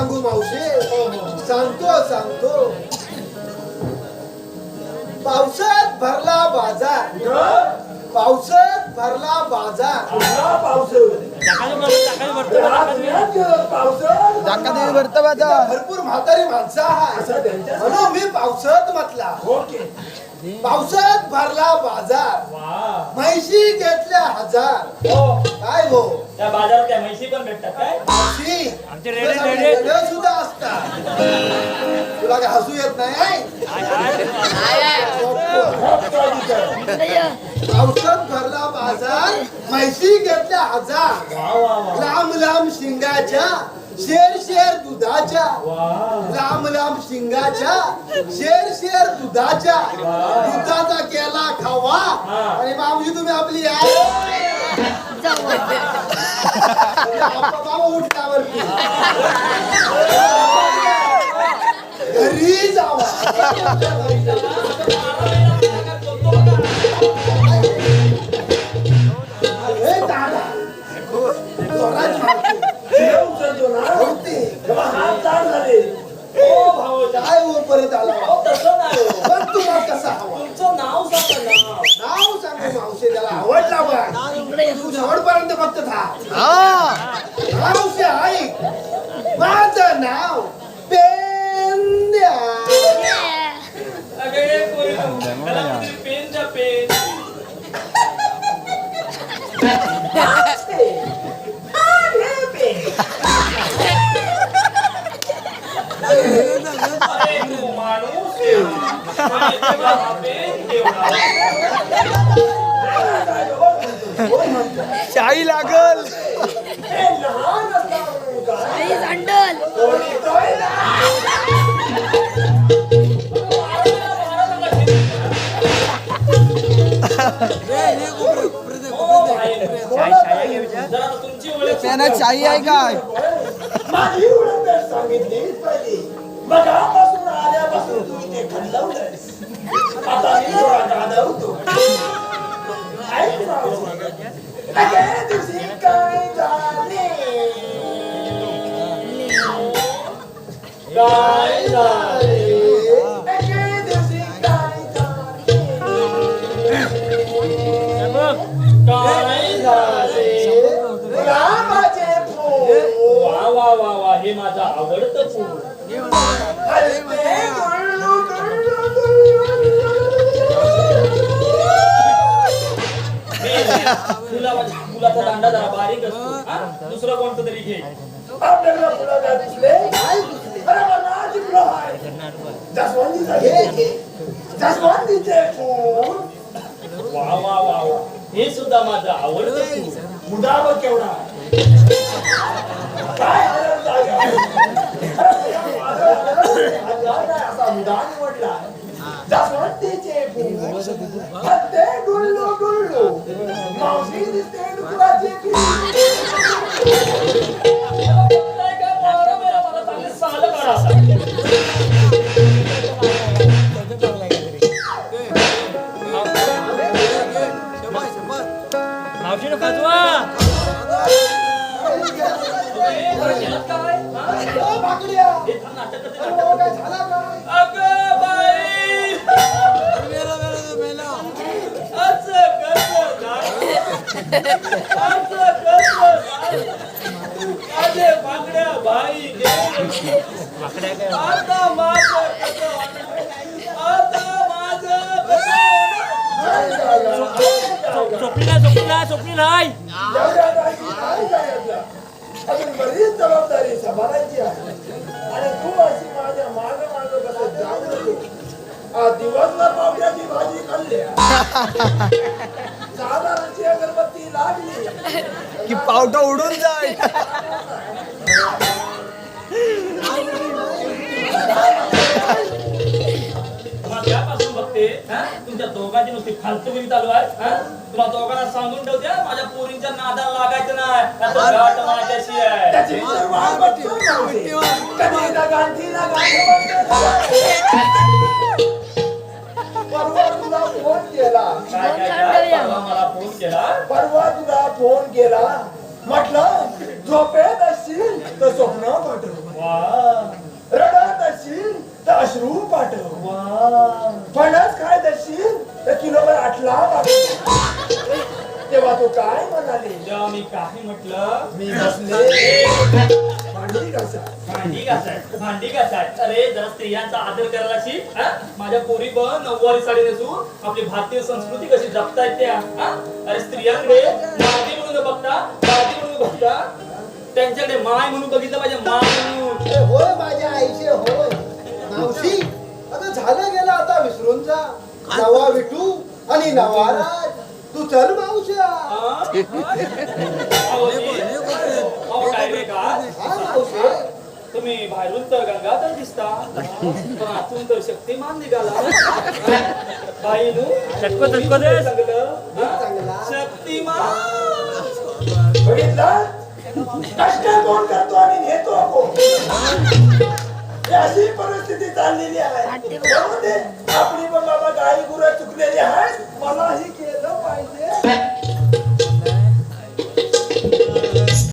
सांगू मावशे? सांगतो सांगतो. पावसात भरला बाजार. पावसात भरला बाजार. जाकादेवी भरतं बाजार. भरपूर म्हातारी माणसं आहे म्हणून मी पावसात म्हटला. पावसात भरला बाजार. म्हैशी घेतल्या हजार. काय हो? त्या बाजारात त्या म्हैशी पण भेटतात काय? म्हशी? आमचे रेडे रेडे. सुद्धा असतात. तुला काय हसू येत नाही? पावसात भरला बाजार म्हैशी घेतल्या हजार. लांब लांब शिंगाच्या शेर शेर दुधाच्या. लांब लांब शिंगाच्या शेर शेर दुधाच्या. दुधाचा केला खावा. आणि मामजी तुम्ही आपली आहे वरती घरी जावा फक्त थांब मावशे ऐक माझं नाव पेंद्या अगे पोरी तू. त्याला कुठे शाही लागल. त्यांना शाही आहे काय? सांगितली ओळख आल्यापासून तुम्ही ते खाल्लं काय झाले काय झाले वा वा वा वा हे माझं आवडतं फूल. फुलाचा दांडा जरा बारीक असतो हा? दुसरं कोणतं तरी घे वा वा वा वा हे सुद्धा माझं आवडतं फूल मुदा बघ केवढा. काय असा मुदा निवडला मावशी दिसते डुकराची जागी काय जायचं? अजून बरीच जबाबदारी सांभाळायची आहे आणि तू अशी माझ्या माग माग बसत जाऊ दिवसभर पावट्याची भाजी खाल्ली की पावटा उडून जाय. तुम्हाला त्यापासून बघते हा? तुमच्या दोघांची नुसती फालतूगिरी चालू आहे हा? तुम्हाला दोघांना सांगून ठेवते हा, माझ्या पोरींच्या नादाला लागायचं नाही. माझ्याशी आहे. केला. परवा तुला फोन केला. म्हटलं झोपेत असशील तर स्वप्न पाठव. रडत असशील तर अश्रू पाठव. फणस काय असशील तर किलोभर आठला पाठव. तेव्हा तो काय म्हणाले? मी काही म्हटलं मी बसले. भांडी घासा भांडी घासाय भांडी घासाय अरे जरा स्त्रियांचा आदर करायला शिक हा? माझ्या पोरी पण नऊवारी साडी नेसून आपली भारतीय संस्कृती कशी जपतायत त्या हा? अरे स्त्रियांकडे मादी म्हणून न बघता मादी म्हणून बघता त्यांच्याकडे माय म्हणून बघितलं पाहिजे माय म्हणून. ए, होय माझ्या आईचे होय. मावशी आता झालं गेलं आता विसरून जा. नवा विटू आणि नवा राज. तू चल मावशा हा? अहो, वेगळे का? तुम्ही बाहेरून तर गंगाधर दिसता. पण आतून तर शक्तिमान निघाला. बाई नू चटको दे. शक्तिमान. अशी परिस्थिती चाललेली आहे. आपली पण बाबा गाई गुरं चुकलेली आहेत. मला ही केलं पाहिजे.